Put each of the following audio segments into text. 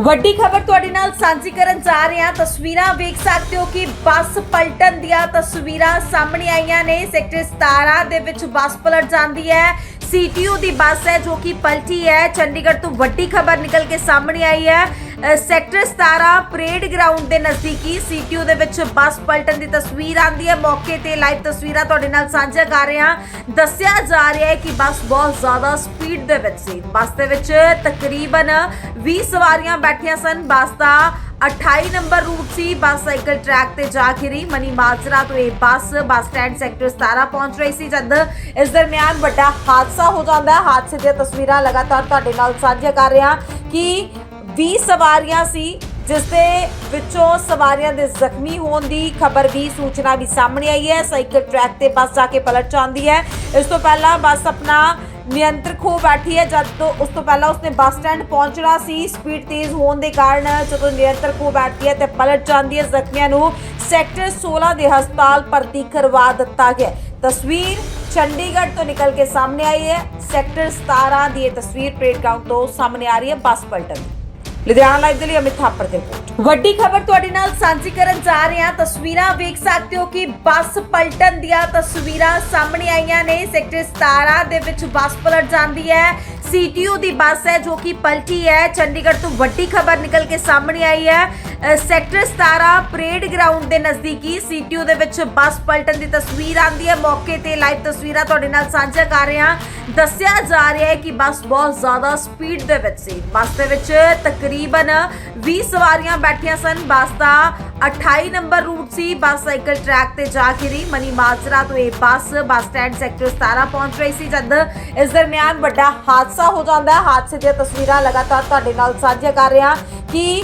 ਵੱਡੀ ਖਬਰ ਤੁਹਾਡੇ ਨਾਲ ਸਾਂਝੀ ਕਰਨ ਜਾ ਰਹੇ ਹਾਂ। ਤਸਵੀਰਾਂ ਵੇਖ ਸਕਦੇ ਹੋ ਕਿ ਬੱਸ ਪਲਟਣ ਦੀਆਂ ਤਸਵੀਰਾਂ ਸਾਹਮਣੇ ਆਈਆਂ ਨੇ। ਸੈਕਟਰ 17 ਦੇ ਵਿੱਚ ਬੱਸ ਪਲਟ ਜਾਂਦੀ ਹੈ। ਸੀਟੀਯੂ ਦੀ ਬੱਸ ਹੈ ਜੋ ਕਿ ਪਲਟੀ ਹੈ। ਚੰਡੀਗੜ੍ਹ ਤੋਂ ਵੱਡੀ ਖਬਰ ਨਿਕਲ ਕੇ ਸਾਹਮਣੇ ਆਈ ਹੈ। ਸੈਕਟਰ 17 ਪਰੇਡ ਗਰਾਊਂਡ ਦੇ ਨਜ਼ਦੀਕੀ ਸੀਟੀਯੂ ਦੇ ਵਿੱਚ ਬੱਸ ਪਲਟਣ ਦੀ ਤਸਵੀਰ ਆਂਦੀ ਹੈ। ਮੌਕੇ ਤੇ ਲਾਈਵ ਤਸਵੀਰਾਂ ਤੁਹਾਡੇ ਨਾਲ ਸਾਂਝਾ ਕਰ ਰਹੇ ਹਾਂ। ਦੱਸਿਆ ਜਾ ਰਿਹਾ ਹੈ ਕਿ ਬੱਸ ਬਹੁਤ ਜ਼ਿਆਦਾ ਸਪੀਡ ਦੇ ਵਿੱਚ ਸੀ। ਬੱਸ ਦੇ ਵਿੱਚ ਤਕਰੀਬਨ 20 ਸਵਾਰੀਆਂ ਬੈਠੀਆਂ ਸਨ। ਬੱਸ ਦਾ 28 ਨੰਬਰ ਰੂਟ ਸੀ। ਬੱਸ ਸਾਈਕਲ ਟਰੈਕ ਤੇ ਜਾ ਗਿਰੀ ਮਨੀ ਮਾਜਰਾ ਤੋਂ ਇਹ ਬੱਸ ਬੱਸ ਸਟੈਂਡ ਸੈਕਟਰ 17 ਪਹੁੰਚ ਰਹੀ ਸੀ, ਜਦ ਇਸ ਦਰਮਿਆਨ ਵੱਡਾ ਹਾਦਸਾ ਹੋ ਜਾਂਦਾ ਹੈ। ਹਾਦਸੇ ਦੀਆਂ ਤਸਵੀਰਾਂ ਲਗਾਤਾਰ ਤੁਹਾਡੇ ਨਾਲ ਸਾਂਝਾ ਕਰ ਰਿਹਾ ਕਿ 20 ਸਵਾਰੀਆਂ ਸੀ ਜਿਸ ਦੇ ਵਿੱਚੋਂ ਸਵਾਰੀਆਂ ਦੇ ਜ਼ਖਮੀ ਹੋਣ ਦੀ ਖਬਰ ਵੀ ਸੂਚਨਾ ਵੀ ਸਾਹਮਣੇ ਆਈ ਹੈ। ਸਾਈਕਲ ਟਰੈਕ ਤੇ ਬੱਸ ਜਾ ਕੇ ਪਲਟ ਜਾਂਦੀ ਹੈ। ਇਸ ਤੋਂ ਪਹਿਲਾਂ ਬੱਸ ਆਪਣਾ ਨਿਯੰਤਰ ਖੋ ਬੈਠੀ ਹੈ, ਜਦ ਤੋਂ ਉਸ ਤੋਂ ਪਹਿਲਾਂ ਉਸਨੇ ਬੱਸ ਸਟੈਂਡ ਪਹੁੰਚਣਾ ਸੀ। ਸਪੀਡ ਤੇਜ਼ ਹੋਣ ਦੇ ਕਾਰਨ ਜਦੋਂ ਨਿਯੰਤਰ ਖੋ ਬੈਠਦੀ ਹੈ ਤੇ ਪਲਟ ਜਾਂਦੀ ਹੈ, ਜ਼ਖਮੀਆਂ ਨੂੰ ਸੈਕਟਰ 16 ਦੇ ਹਸਪਤਾਲ ਭਰਤੀ ਕਰਵਾ ਦਿੱਤਾ ਗਿਆ ਤਸਵੀਰ ਚੰਡੀਗੜ੍ਹ ਤੋਂ ਨਿਕਲ ਕੇ ਸਾਹਮਣੇ ਆਈ ਹੈ। ਸੈਕਟਰ 17 ਦੀ ਇਹ ਤਸਵੀਰ ਪਰੇਡ ਗਰਾਊਂਡ ਤੋਂ ਸਾਹਮਣੇ ਆ ਰਹੀ ਹੈ, ਬੱਸ ਪਲਟਣ ਦੀ। ਲੁਧਿਆਣਾ ਲਾਈਵ ਦੇ ਲਈ ਅਮਿਤ ਥਾਪਰ ਦੀ ਰਿਪੋਰਟ ਵੱਡੀ ਖਬਰ ਤੁਹਾਡੇ ਨਾਲ ਸਾਂਝੀ ਕਰਨ ਜਾ ਰਹੇ ਹਾਂ। ਤਸਵੀਰਾਂ ਵੇਖ ਸਕਦੇ ਹੋ ਕਿ ਬੱਸ ਪਲਟਣ ਦੀਆਂ ਤਸਵੀਰਾਂ ਸਾਹਮਣੇ ਆਈਆਂ ਨੇ। ਸੈਕਟਰ 17 ਦੇ ਵਿੱਚ ਬੱਸ ਪਲਟ ਜਾਂਦੀ ਹੈ। ਸੀਟੀਯੂ ਦੀ ਬੱਸ ਹੈ ਜੋ ਕਿ ਪਲਟੀ ਹੈ। ਚੰਡੀਗੜ੍ਹ ਤੋਂ ਵੱਡੀ ਖਬਰ ਨਿਕਲ ਕੇ ਸਾਹਮਣੇ ਆਈ ਹੈ। ਸੈਕਟਰ 17 ਪਰੇਡ ਗਰਾਊਂਡ ਦੇ ਨਜ਼ਦੀਕੀ ਸੀਟੀਯੂ ਦੇ ਵਿੱਚ ਬੱਸ ਪਲਟਣ ਦੀ ਤਸਵੀਰ ਆਂਦੀ ਹੈ। ਮੌਕੇ ਤੇ ਲਾਈਵ ਤਸਵੀਰਾਂ ਤੁਹਾਡੇ ਨਾਲ ਸਾਂਝਾ ਕਰ ਰਹੇ ਹਾਂ। ਦੱਸਿਆ ਜਾ ਰਿਹਾ ਹੈ ਕਿ ਬੱਸ ਬਹੁਤ ਜ਼ਿਆਦਾ ਸਪੀਡ ਦੇ ਵਿੱਚ ਸੀ। ਬੱਸ ਦੇ ਵਿੱਚ ਤਕਰੀਬਨ 20 ਸਵਾਰੀਆਂ ਬੈਠੀਆਂ ਸਨ। ਬੱਸ ਦਾ 28 ਨੰਬਰ ਰੂਟ ਸੀ, ਬੱਸ ਸਾਈਕਲ ਟਰੈਕ ਤੇ ਜਾ ਗਿਰੀ ਮਨੀ ਮਾਜਰਾ ਤੋਂ ਇਹ ਬੱਸ ਬੱਸ ਸਟੈਂਡ ਸੈਕਟਰ 17 ਪਹੁੰਚ ਰਹੀ ਸੀ, ਜਦ ਇਸ ਦਰਮਿਆਨ ਵੱਡਾ ਹਾਦਸਾ ਹੋ ਜਾਂਦਾ ਹੈ। ਹਾਦਸੇ ਦੀਆਂ ਤਸਵੀਰਾਂ ਲਗਾਤਾਰ ਤੁਹਾਡੇ ਨਾਲ ਸਾਂਝੀਆਂ ਕਰ ਰਿਹਾ ਕਿ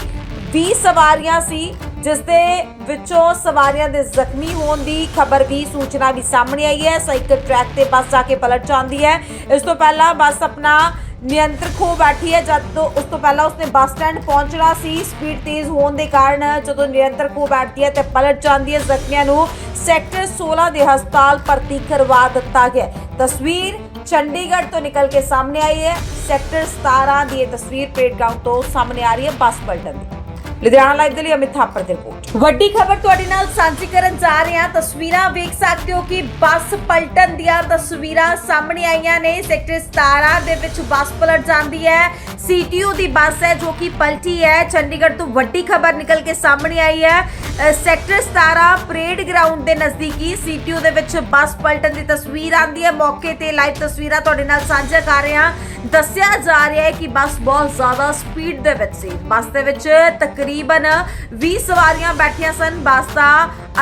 20 ਸਵਾਰੀਆਂ ਸੀ, ਜਿਸ ਦੇ ਵਿੱਚੋਂ ਸਵਾਰੀਆਂ ਦੇ ਜ਼ਖਮੀ ਹੋਣ ਦੀ ਖਬਰ ਵੀ, ਸੂਚਨਾ ਵੀ ਸਾਹਮਣੇ ਆਈ ਹੈ। ਸਾਈਕਲ ਟਰੈਕ ਤੇ ਬੱਸ ਜਾ ਕੇ ਪਲਟ ਜਾਂਦੀ ਹੈ। ਇਸ ਤੋਂ ਪਹਿਲਾਂ ਬੱਸ ਆਪਣਾ ਨਿਯੰਤਰ ਖੋ ਬੈਠੀ ਹੈ ਜਦ ਤੋਂ ਉਸ ਤੋਂ ਪਹਿਲਾਂ ਉਸਨੇ ਬੱਸ ਸਟੈਂਡ ਪਹੁੰਚਣਾ ਸੀ। ਸਪੀਡ ਤੇਜ਼ ਹੋਣ ਦੇ ਕਾਰਨ ਜਦੋਂ ਨਿਯੰਤਰ ਖੋ ਬੈਠਦੀ ਹੈ ਤੇ ਪਲਟ ਜਾਂਦੀ ਹੈ, ਜ਼ਖਮੀਆਂ ਨੂੰ ਸੈਕਟਰ 16 ਦੇ ਹਸਪਤਾਲ ਭਰਤੀ ਕਰਵਾ ਦਿੱਤਾ ਗਿਆ ਤਸਵੀਰ ਚੰਡੀਗੜ੍ਹ ਤੋਂ ਨਿਕਲ ਕੇ ਸਾਹਮਣੇ ਆਈ ਹੈ। ਸੈਕਟਰ 17 ਦੀ ਇਹ ਤਸਵੀਰ ਪਰੇਡ ਗਰਾਊਂਡ ਤੋਂ ਸਾਹਮਣੇ ਆ ਰਹੀ ਹੈ ਬੱਸ ਪਲਟਣ ਦੀ। ਲੁਧਿਆਣਾ ਲਾਈਵ ਦੇ ਲਈ ਅਮਿਤ ਥਾਪਰ ਦੀ ਰਿਪੋਰਟ। ਵੱਡੀ ਖਬਰ ਤੁਹਾਡੇ ਨਾਲ ਸਾਂਝੀ ਕਰਨ ਜਾ ਰਹੇ ਹਾਂ। ਤਸਵੀਰਾਂ ਵੇਖ ਸਕਦੇ ਹੋ ਕਿ ਬੱਸ ਪਲਟਣ ਦੀਆਂ ਤਸਵੀਰਾਂ ਸਾਹਮਣੇ ਆਈਆਂ ਨੇ। ਸੈਕਟਰ 17 ਦੇ ਵਿੱਚ ਬੱਸ ਪਲਟ ਜਾਂਦੀ ਹੈ। ਸੀਟੀਯੂ ਦੀ ਬੱਸ ਹੈ ਜੋ ਕਿ ਪਲਟੀ ਹੈ। ਚੰਡੀਗੜ੍ਹ ਤੋਂ ਵੱਡੀ ਖਬਰ ਨਿਕਲ ਕੇ ਸਾਹਮਣੇ ਆਈ ਹੈ। ਸੈਕਟਰ 17 ਪਰੇਡ ਗਰਾਊਂਡ ਦੇ ਨਜ਼ਦੀਕੀ ਸੀਟੀਯੂ ਦੇ ਵਿੱਚ ਬੱਸ ਪਲਟਣ ਦੀ ਤਸਵੀਰ ਆਂਦੀ ਹੈ। ਮੌਕੇ ਤੇ ਲਾਈਵ ਤਸਵੀਰਾਂ ਤੁਹਾਡੇ ਨਾਲ ਸਾਂਝਾ ਕਰ ਰਹੇ ਹਾਂ। ਦੱਸਿਆ ਜਾ ਰਿਹਾ ਹੈ ਕਿ ਬੱਸ ਬਹੁਤ ਜ਼ਿਆਦਾ ਸਪੀਡ ਦੇ ਵਿੱਚ ਸੀ। ਬੱਸ ਦੇ ਵਿੱਚ ਤਕਰੀਬਨ 20 ਸਵਾਰੀਆਂ ਬੈਠੀਆਂ ਸਨ। ਬੱਸ ਦਾ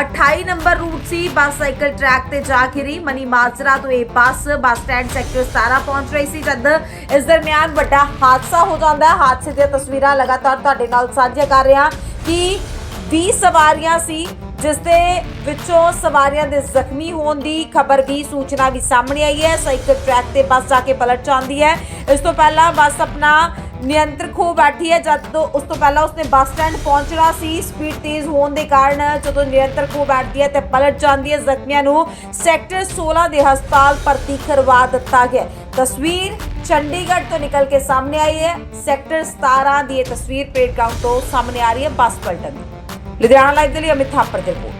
28 ਨੰਬਰ ਰੂਟ ਸੀ। ਬੱਸ ਸਾਈਕਲ ਟਰੈਕ ਤੇ ਜਾ ਗਿਰੀ ਮਨੀ ਮਾਜਰਾ ਤੋਂ ਇਹ ਬੱਸ ਬੱਸ ਸਟੈਂਡ ਸੈਕਟਰ 17 ਪਹੁੰਚ ਰਹੀ ਸੀ, ਜਦ ਇਸ ਦਰਮਿਆਨ ਵੱਡਾ ਹਾਦਸਾ ਹੋ ਜਾਂਦਾ ਹੈ। ਹਾਦਸੇ ਦੀਆਂ ਤਸਵੀਰਾਂ ਲਗਾਤਾਰ ਤੁਹਾਡੇ ਨਾਲ ਸਾਂਝੀਆਂ ਕਰ ਰਿਹਾ ਕਿ 20 ਸਵਾਰੀਆਂ ਸੀ, ਜਿਸ ਦੇ ਵਿੱਚੋਂ ਸਵਾਰੀਆਂ ਦੇ ਜ਼ਖਮੀ ਹੋਣ ਦੀ ਖਬਰ ਵੀ, ਸੂਚਨਾ ਵੀ ਸਾਹਮਣੇ ਆਈ ਹੈ। ਸਾਈਕਲ ਟਰੈਕ ਤੇ ਬੱਸ ਜਾ ਕੇ ਪਲਟ ਜਾਂਦੀ ਹੈ। ਇਸ ਤੋਂ ਪਹਿਲਾਂ ਬੱਸ ਆਪਣਾ ਨਿਯੰਤਰ ਖੋ ਬੈਠੀ ਹੈ ਜਦ ਤੋਂ ਉਸ ਤੋਂ ਪਹਿਲਾਂ ਉਸਨੇ ਬੱਸ ਸਟੈਂਡ ਪਹੁੰਚਣਾ ਸੀ। ਸਪੀਡ ਤੇਜ਼ ਹੋਣ ਦੇ ਕਾਰਨ ਜਦੋਂ ਨਿਯੰਤਰ ਖੋ ਬੈਠਦੀ ਹੈ ਤੇ ਪਲਟ ਜਾਂਦੀ ਹੈ ਜ਼ਖਮੀਆਂ ਨੂੰ, ਸੈਕਟਰ 16 ਦੇ ਹਸਪਤਾਲ ਭਰਤੀ ਕਰਵਾ ਦਿੱਤਾ ਗਿਆ ਤਸਵੀਰ ਚੰਡੀਗੜ੍ਹ ਤੋਂ ਨਿਕਲ ਕੇ ਸਾਹਮਣੇ ਆਈ ਹੈ। ਸੈਕਟਰ 17 ਦੀ ਇਹ ਤਸਵੀਰ ਪਰੇਡ ਗਰਾਊਂਡ ਤੋਂ ਸਾਹਮਣੇ ਆ ਰਹੀ ਹੈ ਬੱਸ ਪਲਟਣ ਦੀ। ਲੁਧਿਆਣਾ ਲਾਈਵ ਦੇ ਲਈ ਅਮਿਤ ਥਾਪਰ ਦੀ ਰਿਪੋਰਟ।